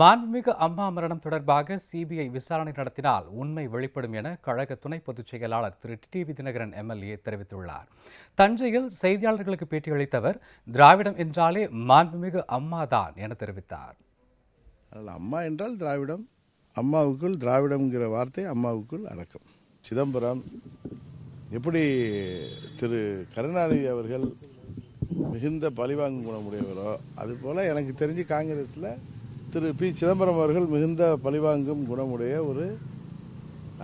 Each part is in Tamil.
மாண்புமிகு அம்மா மரணம் தொடர்பாக சிபிஐ விசாரணை நடத்தினால் உண்மை வெளிப்படும் என கழக துணை பொதுச் செயலாளர் திரு டிடிவி தினகரன் எம்எல்ஏ தெரிவித்துள்ளார். தஞ்சையில் செய்தியாளர்களுக்கு பேட்டியளித்தவர் திராவிடம் என்றாலே மாண்புமிகு அம்மாதான் என தெரிவித்தார். அம்மா என்றால் திராவிடம் அம்மாவுக்குள் திராவிடம்ங்கிற வார்த்தை அம்மாவுக்குள் அடக்கம். சிதம்பரம் எப்படி திரு கருணாநிதி அவர்கள் மிகுந்த பழிவாங்கும் குணமுடையவரோ அதுபோல் எனக்கு தெரிஞ்சு காங்கிரஸில் திரு பி. சிதம்பரம் அவர்கள் மிகுந்த பழிவாங்கும் குணமுடைய ஒரு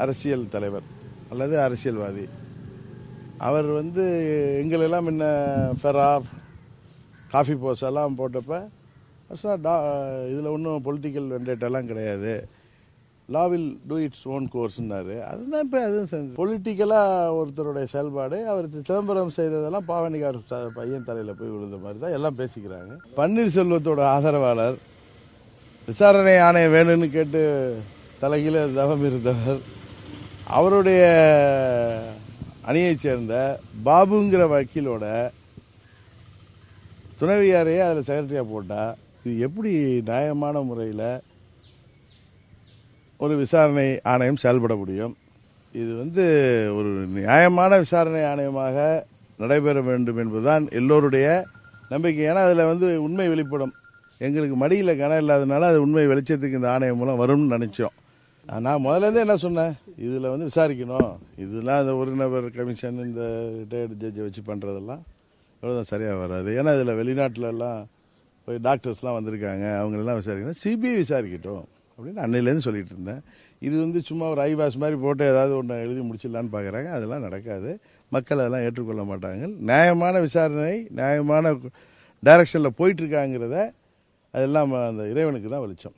அரசியல் தலைவர் அல்லது அரசியல்வாதி. அவர் வந்து எங்களெல்லாம் முன்ன ஃபெராப் காஃபி போஸ் எல்லாம் டா இதில் ஒன்றும் பொலிட்டிக்கல் வெண்டேட்டெல்லாம் கிடையாது. Law will do its own கோர்ஸ்னாரு அதுதான் இப்போ அதுவும் செஞ்சு பொலிட்டிக்கலாக ஒருத்தருடைய செயல்பாடு அவர் சிதம்பரம் செய்ததெல்லாம் பாவனிகார் பையன் தலையில் போய் விழுந்த மாதிரி தான் எல்லாம் பேசிக்கிறாங்க. பன்னீர்செல்வத்தோட ஆதரவாளர் விசாரணை ஆணையம் வேணும்னு கேட்டு தலைகீழ தவம் இருந்தவர். அவருடைய அணியைச் சேர்ந்த பாபுங்கிற வக்கீலோட துணைவியாரையே அதில் செக்ரட்டரியாக போட்டால் இது எப்படி நியாயமான முறையில் ஒரு விசாரணை ஆணையம் செயல்பட முடியும்? இது வந்து ஒரு நியாயமான விசாரணை ஆணையமாக நடைபெற வேண்டும் என்பதுதான் எல்லோருடைய நம்பிக்கை. ஏன்னா அதில் வந்து உண்மை வெளிப்படும். எங்களுக்கு மடியில் கணம் இல்லாதனால அது உண்மை வெளிச்சத்துக்கு இந்த ஆணையம் மூலம் வரும்னு நினச்சோம். நான் முதல்லேருந்தே என்ன சொன்னேன்? இதில் வந்து விசாரிக்கணும். இதெல்லாம் இந்த ஒரு நபர் கமிஷன் இந்த ரிட்டையர்டு ஜட்ஜை வச்சு பண்ணுறதெல்லாம் இவ்வளோதான் சரியாக வராது. ஏன்னா இதில் வெளிநாட்டிலலாம் போய் டாக்டர்ஸ்லாம் வந்திருக்காங்க. அவங்களெல்லாம் விசாரிக்கணும். சிபிஐ விசாரிக்கட்டும் அப்படின்னு அன்னையிலேருந்து சொல்லிட்டு இருந்தேன். இது வந்து சும்மா ஒரு ஐவாஸ் மாதிரி போட்டு ஏதாவது ஒன்று எழுதி முடிச்சிடலான்னு பார்க்குறாங்க அதெல்லாம் நடக்காது. மக்கள் அதெல்லாம் ஏற்றுக்கொள்ள மாட்டாங்க. நியாயமான விசாரணை நியாயமான டைரக்ஷனில் போயிட்டுருக்காங்கிறத அதெல்லாம் அந்த இறைவனுக்கு தான் வெளிச்சம்.